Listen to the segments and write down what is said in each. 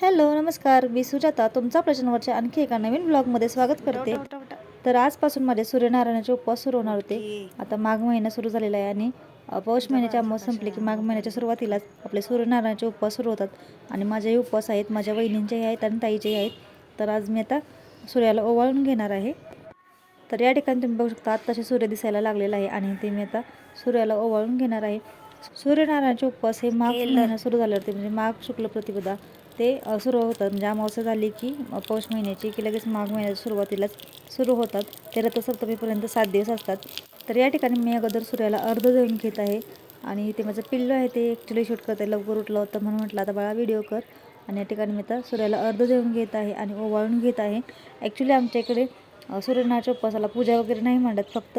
Hello नमस्कार. मी सुजाता. तुमचा प्रश्नवरच्या आणखी एका नवीन ब्लॉगमध्ये स्वागत करते. तर आजपासून माझे सूर्यनारायणाचे उपवास सुरू होणार होते. आता माघ महिना सुरू झालेला आहे आणि पौष महिन्याच्या अमावस संपली की माघ महिन्याच्या सुरुवातीलाच आपले सूर्यनारायणाचे उपवास सुरू होतात आणि माझेही उपवास आहेत. माझ्या वहिनींचेही आहेत आणि ताईचेही आहेत. तर आज मी आता सूर्याला ओवाळून घेणार आहे. तर या ठिकाणी तुम्ही बघू शकता आत्ताशी सूर्य दिसायला लागलेला आहे आणि ते मी आता सूर्याला ओवाळून घेणार आहे. सूर्यनारायणाचे उपवास हे माघ महिना सुरू झाल्यावरती म्हणजे माघ शुक्ल प्रतिपदा ते सुरू होतात. म्हणजे अमावस्या झाली की पौष महिन्याची की लगेच माघ महिन्याच्या सुरुवातीलाच सुरू होतात. ते रथसप्तमीपर्यंत सात दिवस असतात. तर या ठिकाणी मी अगोदर सूर्याला अर्ध देऊन घेत आहे. आणि ते माझं पिल्लू आहे ते ॲक्च्युली शूट करते. लवकर उठलं होतं म्हणून म्हटलं आता बाळा व्हिडिओ कर. आणि या ठिकाणी मी आता सूर्याला अर्ध देऊन घेत आहे आणि ओवाळून घेत आहे. ॲक्च्युली आमच्या इकडे सूर्यनारायणाच्या उपवासाला पूजा वगैरे नाही मांडत फक्त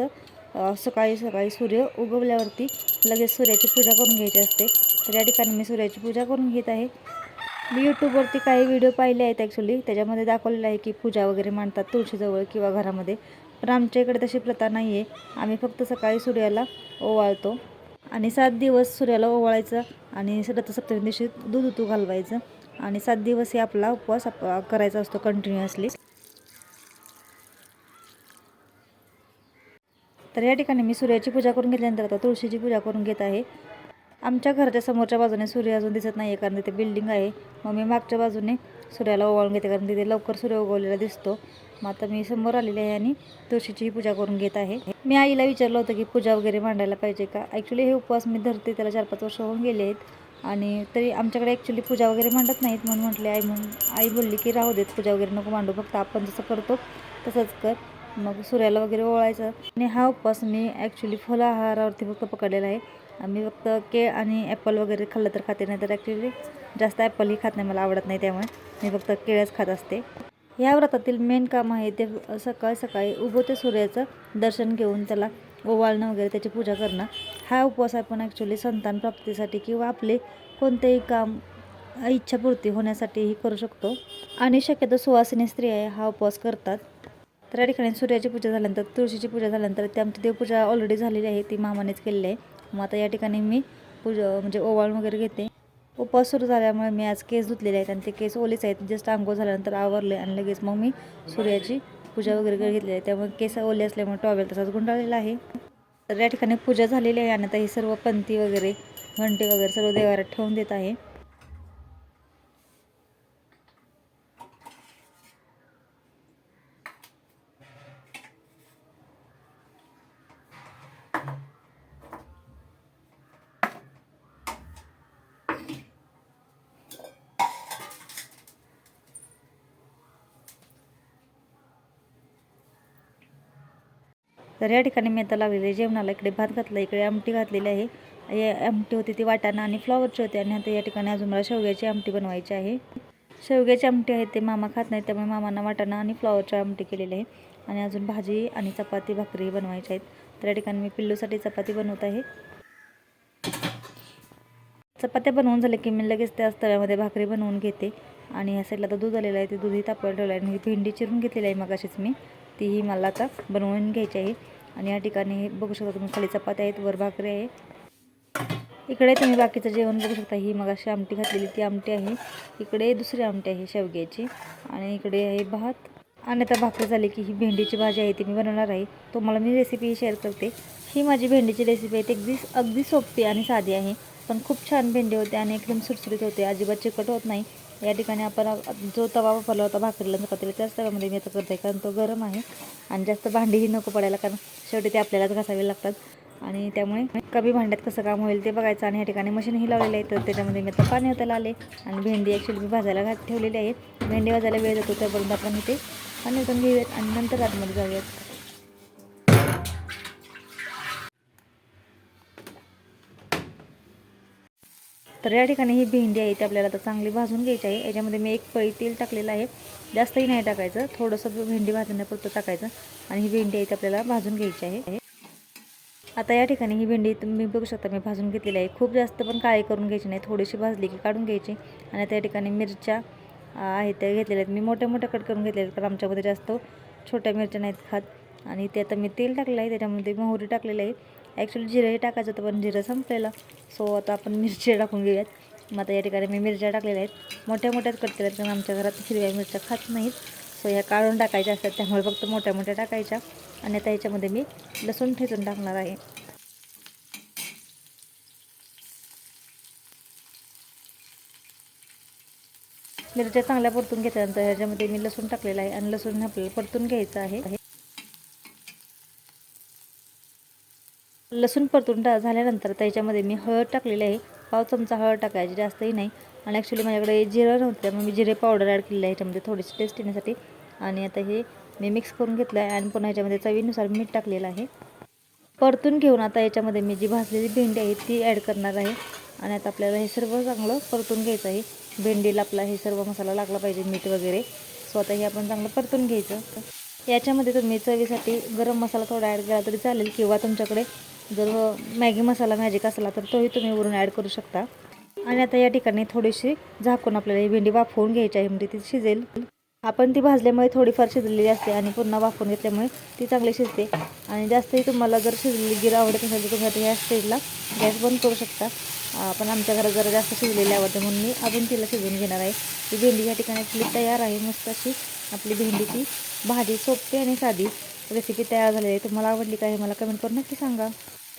सकाळी सकाळी सूर्य उगवल्यावरती लगेच सूर्याची पूजा करून घ्यायची असते. तर या ठिकाणी मी सूर्याची पूजा करून घेत आहे. मी यूट्यूबवरती काही व्हिडिओ पाहिले आहेत ॲक्च्युली त्याच्यामध्ये दाखवलेलं आहे की पूजा वगैरे मांडतात तुळशीजवळ किंवा घरामध्ये. पण आमच्या इकडे तशी प्रथा नाही आहे आम्ही फक्त सकाळी सूर्याला ओवाळतो आणि सात दिवस सूर्याला ओवाळायचं आणि रथसप्तमी दिवशी दूध उतू घालवायचं. आणि सात दिवस हे आपला उपवास आप करायचा असतो कंटिन्युअसली तर या ठिकाणी मी सूर्याची पूजा करून घेतल्यानंतर आता तुळशीची पूजा करून घेत आहे. आमच्या घराच्या समोरच्या बाजूने सूर्य अजून दिसत नाही आहे कारण तिथे बिल्डिंग आहे. मग मी मागच्या बाजूने सूर्याला ओवाळून घेते कारण तिथे लवकर सूर्य उगवलेला दिसतो. मग आता मी समोर आलेले आहे आणि तुळशीचीही पूजा करून घेत आहे. मी आईला विचारलं होतं की पूजा वगैरे मांडायला पाहिजे का? ॲक्च्युली हे उपवास मी धरते त्याला चार पाच वर्ष होऊन गेले आहेत. आणि तरी आमच्याकडे ॲक्च्युली पूजा वगैरे मांडत नाहीत म्हणून म्हटले आई म्हणून आई बोलली की राहू देत पूजा वगैरे नको मांडू फक्त आपण जसं करतो तसंच कर. मग सूर्याला वगैरे ओवाळायचं. आणि हा उपवास मी ॲक्च्युली फलाहारावरती फक्त पकडलेला आहे. मी फक्त केळ आणि ॲपल वगैरे खाल्लं तर खाते नाही तर ॲक्च्युली जास्त ॲपलही खात नाही मला आवडत नाही त्यामुळे मी फक्त केळच खात असते. या व्रतातील मेन काम आहे ते सकाळी सकाळी उगवते सूर्याचं दर्शन घेऊन त्याला ओवाळणं वगैरे त्याची पूजा करणं. हा उपवास आपण ॲक्च्युली संतान प्राप्तीसाठी किंवा आपले कोणतेही काम इच्छापूर्ती होण्यासाठीही करू शकतो. आणि शक्यतो सुवासिनी स्त्रिया हा उपवास करतात. तर या ठिकाणी सूर्याची पूजा झाल्यानंतर तुळशीची पूजा झाल्यानंतर ती आमची देवपूजा ऑलरेडी झालेली आहे ती मामानेच केलेली आहे. मग आता या ठिकाणी मी पूजा म्हणजे ओवाळून वगैरे घेते. उपवास सुरू झाल्यामुळे मी आज केस धुतलेले आहेत आणि ते केस ओलेच आहेत. जस्ट आंघोळ झाल्यानंतर आवरले आणि लगेच मग मी सूर्याची पूजा वगैरे घेतली आहे. त्यामुळे केस ओले असल्यामुळे टॉवेल तसाच गुंडाळलेला आहे. तर या ठिकाणी पूजा झालेली आहे आणि आता ही सर्व पंथी वगैरे घंटे वगैरे सर्व देवाऱ्यात ठेवून देत आहे. तर या ठिकाणी मी आता लावलेले जेवणाला इकडे भात घातला इकडे आमटी घातलेली आहे. या आमटी होती ती वाटाणा आणि फ्लॉवरची होती आणि आता या ठिकाणी अजून मला शेवग्याची आमटी बनवायची आहे. शेवग्याची आमटी आहे ते मामा खात नाही त्यामुळे मामांना वाटाणा आणि फ्लॉवरची आमटी केलेली आहे. आणि अजून भाजी आणि चपाती भाकरी बनवायच्या आहेत. तर या ठिकाणी मी पिल्लूसाठी चपाती बनवत आहे. चपात्या बनवून झाल्या की मी लगेच त्याच तव्यामध्ये भाकरी बनवून घेते. आणि ह्या साईडला तर दूध आलेलं आहे ते दूधही तापवायला ठेवलं आहे आणि ही भेंडी चिरून घेतलेली आहे मगाशीच मी. तीही मला आता बनवून घ्यायची आहे. आणि या ठिकाणी हे बघू शकता तुम्ही खाली चपात्या आहेत वर भाकरी आहे. इकडे तुम्ही बाकीचं जेवण बघू शकता. ही मग अशी आमटी घातलेली ती आमटी आहे. इकडे दुसरी आमटी आहे शेवग्याची. आणि इकडे आहे भात. आणि आता भाकरी झाली की ही भेंडीची भाजी आहे ती मी बनवणार आहे. तुम्हाला मी रेसिपी शेअर करते. ही माझी भेंडीची रेसिपी आहे. ती अगदी अगदी सोपी आणि साधी आहे. पण खूप छान भेंडी होते आणि एकदम सुटसुटीत होते. अजिबात चिकट होत नाही. या ठिकाणी आपण जो तवा वापरला होता भाकरीला चपातीला त्याच तव्यामध्ये मी आता करते कारण तो गरम आहे आणि जास्त भांडीही नको पडायला कारण शेवटी ते आपल्यालाच घासावे लागतात. आणि त्यामुळे कमी भांड्यात कसं काम होईल ते बघायचं आणि या ठिकाणी मशीनही लावलेली आहे तर त्याच्यामध्ये मी आता पाणी होताला आले आणि भेंडी ॲक्च्युली मी भाजायला घात ठेवलेली आहे. भेंडी भाजायला वेळ जातो त्यापर्यंत आपण इथे पाणी ओतून घेऊयात आणि नंतर आतमध्ये जाऊयात. तर या ठिकाणी ही भेंडी आहे ती आपल्याला आता चांगली भाजून घ्यायची आहे. याच्यामध्ये मी एक पळी तेल टाकलेलं आहे. जास्तही नाही टाकायचं थोडंसं भेंडी भाजण्यापुरतं टाकायचं. आणि ही भेंडी आहे ती आपल्याला भाजून घ्यायची आहे. आता या ठिकाणी ही भेंडी तुम्ही बघू शकता मी भाजून घेतलेली आहे. खूप जास्त पण काळी करून घ्यायची नाही थोडीशी भाजली की काढून घ्यायची. आणि त्या ठिकाणी मिरच्या आहेत त्या घेतलेल्या आहेत. मी मोठ्या मोठ्या कट करून घेतलेल्या आहेत कारण आमच्यामध्ये जास्त छोट्या मिरच्या नाहीत खात. आणि ते आता मी तेल टाकलं आहे त्याच्यामध्ये मोहरी टाकलेलं आहे. ॲक्च्युली जिरंही टाकायचं होतं पण जिरं संपलेलं. सो आता आपण मिरची टाकून घेऊयात. मग आता या ठिकाणी मी मिरच्या टाकलेल्या आहेत. मोठ्या मोठ्याच कट केल्यात कारण आमच्या घरात हिरव्या मिरच्या खात नाहीत. सो ह्या काढून टाकायच्या असतात. त्यामुळे फक्त मोठ्या मोठ्या टाकायच्या. आणि आता ह्याच्यामध्ये मी लसूण ठेचून टाकणार आहे. मिरच्या चांगल्या परतून घेतल्यानंतर ह्याच्यामध्ये मी लसूण टाकलेला आहे. आणि लसूण आपल्याला परतून घ्यायचं आहे. लसूण परतून टा झाल्यानंतर त्याच्यामध्ये मी हळद टाकलेली आहे. पाव चमचा हळद टाकायची जास्तही नाही. आणि ॲक्च्युली माझ्याकडे जिरं नव्हतं त्यामुळे मी जिरे पावडर ॲड केलेलं आहे ह्याच्यामध्ये थोडीशी टेस्ट येण्यासाठी. आणि आता हे मी मिक्स करून घेतलं आहे आणि पुन्हा ह्याच्यामध्ये चवीनुसार मीठ टाकलेलं आहे. परतून घेऊन आता याच्यामध्ये मी जी भाजलेली भेंडी आहे ती ॲड करणार आहे. आणि आता आपल्याला हे सर्व चांगलं परतून घ्यायचं आहे. भेंडीला आपला हे सर्व मसाला लागला पाहिजे मीठ वगैरे. सो आता हे आपण चांगलं परतून घ्यायचं. याच्यामध्ये तुम्ही चवीसाठी गरम मसाला थोडा ॲड केला तरी चालेल किंवा तुमच्याकडे जर मॅगी मसाला मॅजिक असला तर तोही तुम्ही वरून ॲड करू शकता. आणि आता या ठिकाणी थोडीशी झाकून आपल्याला ही भेंडी वाफवून घ्यायची आहे. म्हणजे ती शिजेल. आपण ती भाजल्यामुळे थोडीफार शिजलेली असते आणि पुन्हा वाफवून घेतल्यामुळे ती चांगली शिजते. आणि जास्तही तुम्हाला जर शिजलेली गिर आवडत असेल तर तुम्ही आता ह्या स्टेजला गॅस बंद करू शकता. पण आमच्या घरात जरा जास्त शिजलेली आवडते म्हणून मी अजून तिला शिजवून घेणार आहे. ती भेंडी या ठिकाणी आपली तयार आहे. मस्त अशी आपली भेंडीची भाजी सोपी आणि साधी रेसिपी तयार झालेली आहे. तुम्हाला आवडली का हे मला कमेंट करून नक्की सांगा.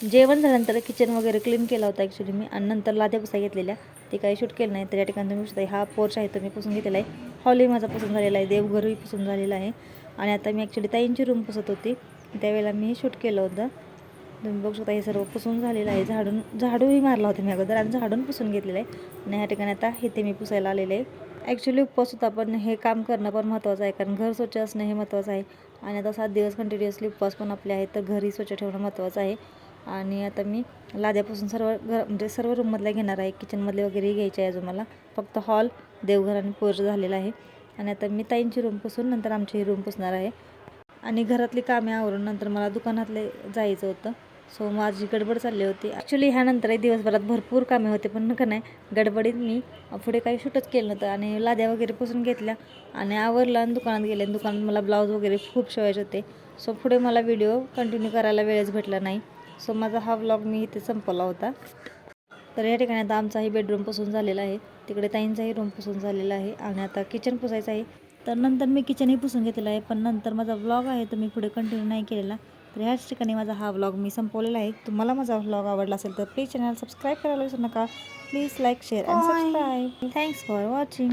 जेवण झाल्यानंतर किचन वगैरे क्लीन केला होता ॲक्च्युली मी आणि नंतर लाद्या पुसा घेतलेल्या. ते काही शूट केलं नाही तर या ठिकाणी तुम्ही शकता हा पोर्च आहे तो मी पुसून घेतलेला आहे. हॉलही माझा पुसून झालेला आहे देवघरही पुसून झालेला आहे. आणि आता मी ॲक्च्युली ताईंची रूम पुसत होती. त्यावेळेला मी शूट केलं होतं. तुम्ही बघू शकता हे सर्व पुसून झालेलं आहे. झाडून झाडूही मारला होता मी अगोदर आणि झाडून पुसून घेतलेलं आहे. आणि ह्या ठिकाणी आता हे ते मी पुसायला आलेलं आहे. ॲक्च्युली उपवास होता पण हे काम करणं पण महत्त्वाचं आहे कारण घर स्वच्छ असणं हे महत्त्वाचं आहे. आणि आता सात दिवस कंटिन्युअसली उपवास पण आपले आहेत तर घरी स्वच्छ ठेवणं महत्त्वाचं आहे. आणि आता मी लाद्यापासून सर्व घर म्हणजे सर्व रूममधल्या घेणार आहे किचनमधले वगैरे घ्यायचे आहे अजून मला. फक्त हॉल देवघर आणि पोर्च झालेला आहे. आणि आता मी ताईंची रूम पुसून नंतर आमची ही रूम पुसणार आहे. आणि घरातली कामे आवरून नंतर मला दुकानातले जायचं होतं. सो माझी गडबड चालली होती. ॲक्च्युली ह्यानंतरही दिवसभरात भरपूर कामे होते पण का नाही गडबडीत मी पुढे काही शूटच केलं नव्हतं. आणि लाद्या वगैरे पुसून घेतल्या आणि आवरलं आणि दुकानात गेले. आणि दुकानात मला ब्लाऊज वगैरे खूप शिवायचे होते. सो पुढे मला व्हिडिओ कंटिन्यू करायला वेळच भेटला नाही. सो माझा हा व्लॉग मी इथे संपवला होता. तर या ठिकाणी आता आमचाही बेडरूम पुसून झालेला आहे. तिकडे ताईंचाही रूम पुसून झालेला आहे. आणि आता किचन पुसायचं आहे. तर नंतर मी किचनही पुसून घेतलेलं आहे. पण नंतर माझा व्लॉग आहे तो मी पुढे कंटिन्यू नाही केलेला. तर ह्याच ठिकाणी माझा हा व्लॉग मी संपवलेला आहे. तुम्हाला माझा व्लॉग आवडला असेल तर प्लीज चॅनल सबस्क्राईब करायला विसरू नका. Please like share and subscribe thanks for watching